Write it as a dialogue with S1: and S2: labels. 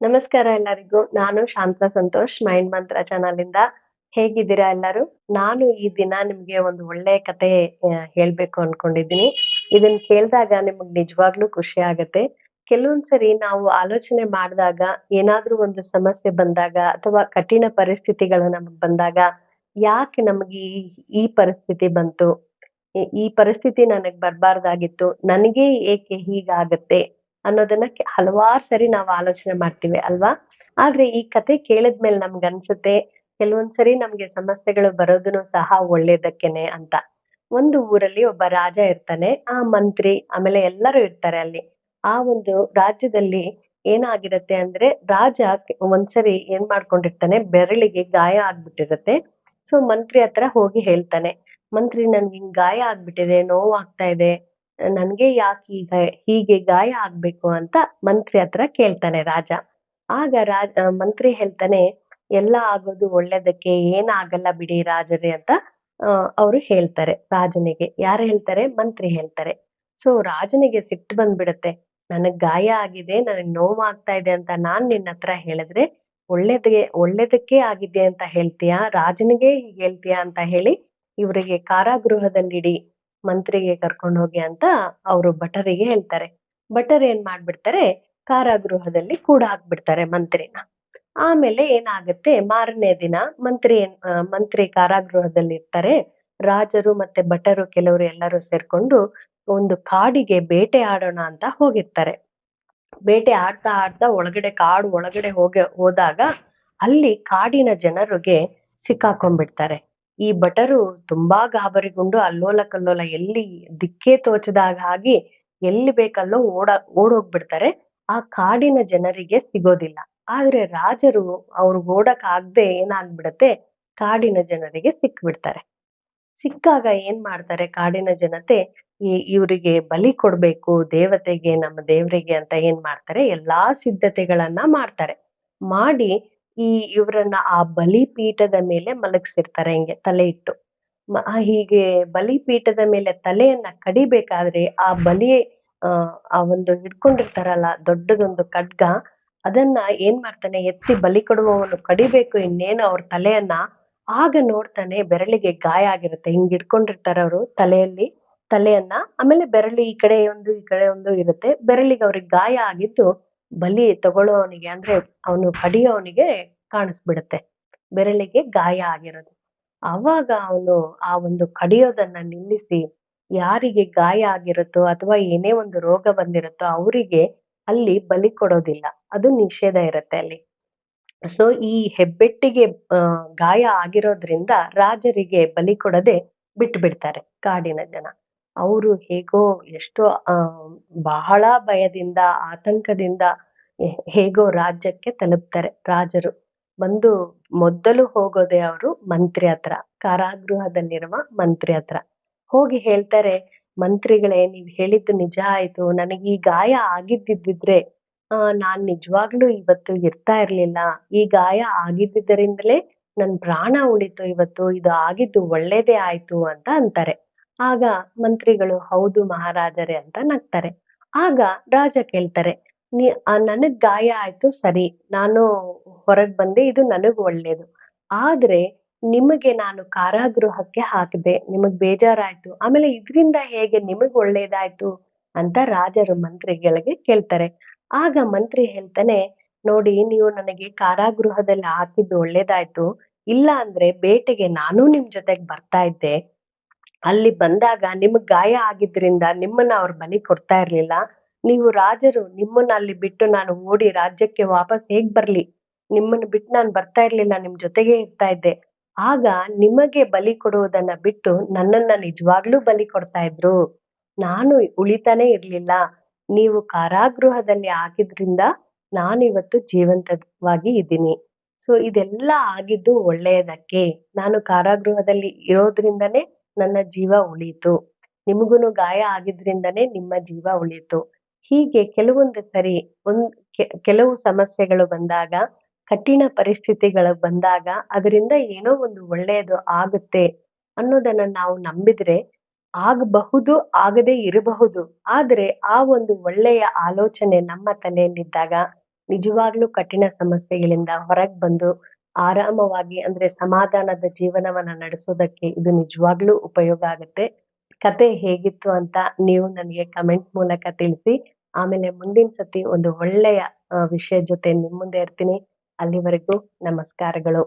S1: ನಮಸ್ಕಾರ ಎಲ್ಲರಿಗೂ. ನಾನು Shanta Santosh, mind mantra channel ಇಂದ ಹೇಗಿದ್ದೀರಾ ಎಲ್ಲರೂ? ನಾನು ಈ ದಿನ ನಿಮ್ಗೆ ಒಂದು ಒಳ್ಳೆ ಕತೆ ಹೇಳ್ಬೇಕು ಅನ್ಕೊಂಡಿದ್ದೀನಿ. ಇದನ್ನ ಕೇಳಿದಾಗ ನಿಮಗ್ ನಿಜವಾಗ್ಲೂ ಖುಷಿ ಆಗತ್ತೆ. ಕೆಲವೊಂದ್ಸರಿ ನಾವು ಆಲೋಚನೆ ಮಾಡಿದಾಗ, ಏನಾದ್ರೂ ಒಂದು ಸಮಸ್ಯೆ ಬಂದಾಗ ಅಥವಾ ಕಠಿಣ ಪರಿಸ್ಥಿತಿಗಳು ನಮಗ್ ಬಂದಾಗ ಯಾಕೆ ನಮ್ಗೆ ಈ ಪರಿಸ್ಥಿತಿ ಬಂತು? ಈ ಪರಿಸ್ಥಿತಿ ನನಗ್ ಬರ್ಬಾರ್ದಾಗಿತ್ತು. ನನಗೆ ಏಕೆ ಹೀಗಾಗತ್ತೆ? ಅನ್ನೋದನ್ನ ಹಲವಾರು ಸರಿ ನಾವು ಆಲೋಚನೆ ಮಾಡ್ತೀವಿ ಅಲ್ವಾ? ಆದ್ರೆ ಈ ಕತೆ ಕೇಳಿದ್ಮೇಲೆ ನಮ್ಗ್ ಅನ್ಸುತ್ತೆ ಕೆಲವೊಂದ್ಸರಿ ನಮ್ಗೆ ಸಮಸ್ಯೆಗಳು ಬರೋದನ್ನು ಸಹ ಒಳ್ಳೇದಕ್ಕೇನೆ ಅಂತ. ಒಂದು ಊರಲ್ಲಿ ಒಬ್ಬ ರಾಜ ಇರ್ತಾನೆ, ಆ ಮಂತ್ರಿ, ಆಮೇಲೆ ಎಲ್ಲರೂ ಇರ್ತಾರೆ ಅಲ್ಲಿ. ಆ ಒಂದು ರಾಜ್ಯದಲ್ಲಿ ಏನಾಗಿರತ್ತೆ ಅಂದ್ರೆ ರಾಜ ಒಂದ್ಸರಿ ಏನ್ ಮಾಡ್ಕೊಂಡಿರ್ತಾನೆ, ಬೆರಳಿಗೆ ಗಾಯ ಆಗ್ಬಿಟ್ಟಿರತ್ತೆ. ಸೊ ಮಂತ್ರಿ ಹತ್ರ ಹೋಗಿ ಹೇಳ್ತಾನೆ, ಮಂತ್ರಿ ನನ್ಗೆ ಹಿಂಗ್ ಗಾಯ ಆಗ್ಬಿಟ್ಟಿದೆ ನೋವಾಗ್ತಾ ಇದೆ ನನ್ಗೆ ಯಾಕೆ ಈಗ ಹೀಗೆ ಗಾಯ ಆಗ್ಬೇಕು ಅಂತ ಮಂತ್ರಿ ಹತ್ರ ಕೇಳ್ತಾನೆ ರಾಜ. ಆಗ ರಾಜ ಮಂತ್ರಿ ಹೇಳ್ತಾನೆ, ಎಲ್ಲ ಆಗೋದು ಒಳ್ಳೇದಕ್ಕೆ ಏನಾಗಲ್ಲ ಬಿಡಿ ರಾಜರೇ ಅಂತ ಅವರು ಹೇಳ್ತಾರೆ ರಾಜನಿಗೆ. ಯಾರು ಹೇಳ್ತಾರೆ? ಮಂತ್ರಿ ಹೇಳ್ತಾರೆ. ಸೊ, ರಾಜನಿಗೆ ಸಿಟ್ಟು ಬಂದ್ಬಿಡತ್ತೆ. ನನಗ್ ಗಾಯ ಆಗಿದೆ, ನನಗ್ ನೋವಾಗ್ತಾ ಇದೆ ಅಂತ ನಾನ್ ನಿನ್ನ ಹತ್ರ ಹೇಳಿದ್ರೆ ಒಳ್ಳೇದೇ ಒಳ್ಳೇದಕ್ಕೆ ಆಗಿದೆ ಅಂತ ಹೇಳ್ತೀಯಾ? ರಾಜನಿಗೆ ಹೀಗೆ ಹೇಳ್ತೀಯಾ ಅಂತ ಹೇಳಿ, ಇವರಿಗೆ ಕಾರಾಗೃಹದಲ್ಲಿಡಿ. ಮಂತ್ರಿಗೆ ಕರ್ಕೊಂಡು ಹೋಗಿ ಅಂತ ಅವರು ಭಟರಿಗೆ ಹೇಳ್ತಾರೆ. ಭಟರ್ ಏನ್ ಮಾಡ್ಬಿಡ್ತಾರೆ? ಕಾರಾಗೃಹದಲ್ಲಿ ಕೂಡ ಹಾಕ್ಬಿಡ್ತಾರೆ ಮಂತ್ರಿನ. ಆಮೇಲೆ ಏನಾಗುತ್ತೆ? ಮಾರನೇ ದಿನ ಮಂತ್ರಿ ಏನ್ ಮಂತ್ರಿ ಕಾರಾಗೃಹದಲ್ಲಿ ಇರ್ತಾರೆ ರಾಜರು ಮತ್ತೆ ಭಟರು ಕೆಲವರು ಎಲ್ಲರೂ ಸೇರ್ಕೊಂಡು ಒಂದು ಕಾಡಿಗೆ ಬೇಟೆ ಆಡೋಣ ಅಂತ ಹೋಗಿರ್ತಾರೆ. ಬೇಟೆ ಆಡ್ತಾ ಆಡ್ತಾ ಒಳಗಡೆ ಕಾಡು ಒಳಗಡೆ ಹೋಗಿ, ಹೋದಾಗ ಅಲ್ಲಿ ಕಾಡಿನ ಜನರಿಗೆ ಸಿಕ್ಕಾಕೊಂಡ್ಬಿಡ್ತಾರೆ. ಈ ಭಟರು ತುಂಬಾ ಗಾಬರಿಗೊಂಡು ಅಲ್ಲೋಲ ಕಲ್ಲೋಲ ಎಲ್ಲಿ ದಿಕ್ಕೇ ತೋಚದಾಗ ಆಗಿ ಎಲ್ಲಿ ಬೇಕಲ್ಲೋ ಓಡ, ಓಡೋಗ್ಬಿಡ್ತಾರೆ. ಆ ಕಾಡಿನ ಜನರಿಗೆ ಸಿಗೋದಿಲ್ಲ. ಆದ್ರೆ ರಾಜರು ಅವ್ರು ಓಡಕ್ ಆಗದೆ ಏನಾಗ್ಬಿಡತ್ತೆ? ಕಾಡಿನ ಜನರಿಗೆ ಸಿಕ್ಬಿಡ್ತಾರೆ. ಸಿಕ್ಕಾಗ ಏನ್ ಮಾಡ್ತಾರೆ? ಕಾಡಿನ ಜನತೆ ಈ ಇವರಿಗೆ ಬಲಿ ಕೊಡ್ಬೇಕು, ದೇವತೆಗೆ, ನಮ್ಮ ದೇವರಿಗೆ ಅಂತ ಏನ್ ಮಾಡ್ತಾರೆ? ಎಲ್ಲಾ ಸಿದ್ಧತೆಗಳನ್ನ ಮಾಡ್ತಾರೆ. ಮಾಡಿ ಈ ಇವ್ರನ್ನ ಆ ಬಲಿಪೀಠದ ಮೇಲೆ ಮಲಗಿಸಿರ್ತಾರೆ ಹಿಂಗೆ ತಲೆ ಇಟ್ಟು. ಹೀಗೆ ಬಲಿಪೀಠದ ಮೇಲೆ ತಲೆಯನ್ನ ಕಡಿಬೇಕಾದ್ರೆ ಆ ಬಲಿ ಆ ಒಂದು ಹಿಡ್ಕೊಂಡಿರ್ತಾರಲ್ಲ ದೊಡ್ಡದೊಂದು ಖಡ್ಗ, ಅದನ್ನ ಏನ್ ಮಾಡ್ತಾನೆ, ಎತ್ತಿ ಬಲಿ ಕೊಡುವವನು ಕಡಿಬೇಕು ಇನ್ನೇನು ಅವ್ರ ತಲೆಯನ್ನ ಆಗ ನೋಡ್ತಾನೆ ಬೆರಳಿಗೆ ಗಾಯ ಆಗಿರುತ್ತೆ. ಹಿಂಗ್ ಹಿಡ್ಕೊಂಡಿರ್ತಾರೆ ಅವರು ತಲೆಯಲ್ಲಿ, ತಲೆಯನ್ನ ಆಮೇಲೆ ಬೆರಳು ಈ ಕಡೆ ಒಂದು, ಈ ಕಡೆ ಒಂದು ಇರುತ್ತೆ. ಬೆರಳಿಗೆ ಅವ್ರಿಗೆ ಗಾಯ ಆಗಿದ್ದು ಬಲಿ ತಗೊಳ್ಳೋವನಿಗೆ ಅಂದ್ರೆ ಅವನು ಕಡಿಯೋವನಿಗೆ ಕಾಣಿಸ್ಬಿಡುತ್ತೆ. ಬೆರಳಿಗೆ ಗಾಯ ಆಗಿರೋದು. ಅವಾಗ ಅವನು ಆ ಒಂದು ಕಡಿಯೋದನ್ನ ನಿಲ್ಲಿಸಿ ಯಾರಿಗೆ ಗಾಯ ಆಗಿರುತ್ತೋ ಅಥವಾ ಏನೇ ಒಂದು ರೋಗ ಬಂದಿರುತ್ತೋ ಅವರಿಗೆ ಅಲ್ಲಿ ಬಲಿ ಕೊಡೋದಿಲ್ಲ. ಅದು ನಿಷೇಧ ಇರುತ್ತೆ ಅಲ್ಲಿ. ಸೊ ಈ ಹೆಬ್ಬೆಟ್ಟಿಗೆ ಗಾಯ ಆಗಿರೋದ್ರಿಂದ ರಾಜರಿಗೆ ಬಲಿ ಕೊಡದೆ ಬಿಟ್ಟು ಬಿಡ್ತಾರೆ ಕಾಡಿನ ಜನ. ಅವರು ಹೇಗೋ ಎಷ್ಟೋ ಬಹಳ ಭಯದಿಂದ, ಆತಂಕದಿಂದ ಹೇಗೋ ರಾಜ್ಯಕ್ಕೆ ತಲುಪ್ತಾರೆ ರಾಜರು. ಬಂದು ಮೊದಲು ಹೋಗೋದೇ ಅವರು ಮಂತ್ರಿ ಹತ್ರ, ಕಾರಾಗೃಹದಲ್ಲಿರುವ ಮಂತ್ರಿ ಹತ್ರ. ಹೋಗಿ ಹೇಳ್ತಾರೆ, ಮಂತ್ರಿಗಳೇ, ನೀವ್ ಹೇಳಿದ್ದು ನಿಜ ಆಯ್ತು. ನನಗೆ ಈ ಗಾಯ ಆಗಿದ್ದಿದ್ರೆ ಆ, ನಾನ್ ನಿಜವಾಗ್ಲೂ ಇವತ್ತು ಇರ್ತಾ ಇರ್ಲಿಲ್ಲ. ಈ ಗಾಯ ಆಗಿದ್ದಿದ್ದರಿಂದಲೇ ನನ್ ಪ್ರಾಣ ಉಳಿತು ಇವತ್ತು. ಇದು ಆಗಿದ್ದು ಒಳ್ಳೇದೇ ಆಯ್ತು ಅಂತ ಅಂತಾರೆ. ಆಗ ಮಂತ್ರಿಗಳು, ಹೌದು ಮಹಾರಾಜರೇ ಅಂತ ನಗ್ತಾರೆ. ಆಗ ರಾಜ ಕೇಳ್ತಾರೆ, ನೀ ನನಗ್ ಗಾಯ ಆಯ್ತು, ಸರಿ. ನಾನು ಹೊರಗ್ ಬಂದೆ, ಇದು ನನಗ್ ಒಳ್ಳೇದು. ಆದ್ರೆ ನಿಮಗೆ ನಾನು ಕಾರಾಗೃಹಕ್ಕೆ ಹಾಕಿದೆ, ನಿಮಗ್ ಬೇಜಾರಾಯ್ತು. ಆಮೇಲೆ ಇದ್ರಿಂದ ಹೇಗೆ ನಿಮಗ್ ಒಳ್ಳೇದಾಯ್ತು? ಅಂತ ರಾಜರು ಮಂತ್ರಿಗಳಿಗೆ ಕೇಳ್ತಾರೆ. ಆಗ ಮಂತ್ರಿ ಹೇಳ್ತಾನೆ, ನೋಡಿ, ನೀವು ನನಗೆ ಕಾರಾಗೃಹದಲ್ಲಿ ಹಾಕಿದ್ದು ಒಳ್ಳೇದಾಯ್ತು. ಇಲ್ಲ ಅಂದ್ರೆ ಬೇಟೆಗೆ ನಾನು ನಿಮ್ ಜೊತೆಗ್ ಬರ್ತಾ ಇದ್ದೆ. ಅಲ್ಲಿ ಬಂದಾಗ ನಿಮಗ್ ಗಾಯ ಆಗಿದ್ರಿಂದ ನಿಮ್ಮನ್ನ ಅವ್ರ ಬಲಿ ಕೊಡ್ತಾ ಇರ್ಲಿಲ್ಲ. ನೀವು ರಾಜರು, ನಿಮ್ಮನ್ನ ಅಲ್ಲಿ ಬಿಟ್ಟು ನಾನು ಓಡಿ ರಾಜ್ಯಕ್ಕೆ ವಾಪಸ್ ಹೇಗ್ ಬರ್ಲಿ? ನಿಮ್ಮನ್ನ ಬಿಟ್ಟು ನಾನು ಬರ್ತಾ ಇರ್ಲಿಲ್ಲ, ನಿಮ್ ಜೊತೆಗೆ ಇರ್ತಾ ಇದ್ದೆ. ಆಗ ನಿಮಗೆ ಬಲಿ ಕೊಡುವುದನ್ನ ಬಿಟ್ಟು ನನ್ನನ್ನ ನಿಜವಾಗ್ಲೂ ಬಲಿ ಕೊಡ್ತಾ ಇದ್ರು. ನಾನು ಉಳಿತಾನೆ ಇರ್ಲಿಲ್ಲ. ನೀವು ಕಾರಾಗೃಹದಲ್ಲಿ ಹಾಕಿದ್ರಿಂದ ನಾನು ಇವತ್ತು ಜೀವಂತವಾಗಿ ಇದ್ದೀನಿ. ಸೊ, ಇದೆಲ್ಲ ಆಗಿದ್ದು ಒಳ್ಳೆಯದಕ್ಕೆ. ನಾನು ಕಾರಾಗೃಹದಲ್ಲಿ ಇರೋದ್ರಿಂದನೇ ನನ್ನ ಜೀವ ಉಳೀತು ನಿಮಗೂನು ಗಾಯ ಆಗಿದ್ರಿಂದನೇ ನಿಮ್ಮ ಜೀವ ಉಳೀತು ಹೀಗೆ ಕೆಲವೊಂದು ಸರಿ ಒಂದ್ ಕೆಲವು ಸಮಸ್ಯೆಗಳು ಬಂದಾಗ, ಕಠಿಣ ಪರಿಸ್ಥಿತಿಗಳು ಬಂದಾಗ ಅದರಿಂದ ಏನೋ ಒಂದು ಒಳ್ಳೆಯದು ಆಗುತ್ತೆ ಅನ್ನೋದನ್ನ ನಾವು ನಂಬಿದ್ರೆ ಆಗಬಹುದು, ಆಗದೆ ಇರಬಹುದು. ಆದರೆ ಆ ಒಂದು ಒಳ್ಳೆಯ ಆಲೋಚನೆ ನಮ್ಮ ತಲೆಯಲ್ಲಿದ್ದಾಗ ನಿಜವಾಗ್ಲೂ ಕಠಿಣ ಸಮಸ್ಯೆಗಳಿಂದ ಹೊರಗ್ ಬಂದು ಆರಾಮವಾಗಿ ಅಂದ್ರೆ ಸಮಾಧಾನದ ಜೀವನವನ್ನ ನಡೆಸೋದಕ್ಕೆ ಇದು ನಿಜವಾಗ್ಲೂ ಉಪಯೋಗ ಆಗುತ್ತೆ. ಕತೆ ಹೇಗಿತ್ತು ಅಂತ ನೀವು ನನಗೆ ಕಮೆಂಟ್ ಮೂಲಕ ತಿಳಿಸಿ. ಆಮೇಲೆ ಮುಂದಿನ ಸತಿ ಒಂದು ಒಳ್ಳೆಯ ವಿಷಯ ಜೊತೆ ನಿಮ್ಮ ಮುಂದೆ ಇರ್ತೀನಿ. ಅಲ್ಲಿವರೆಗೂ ನಮಸ್ಕಾರಗಳು.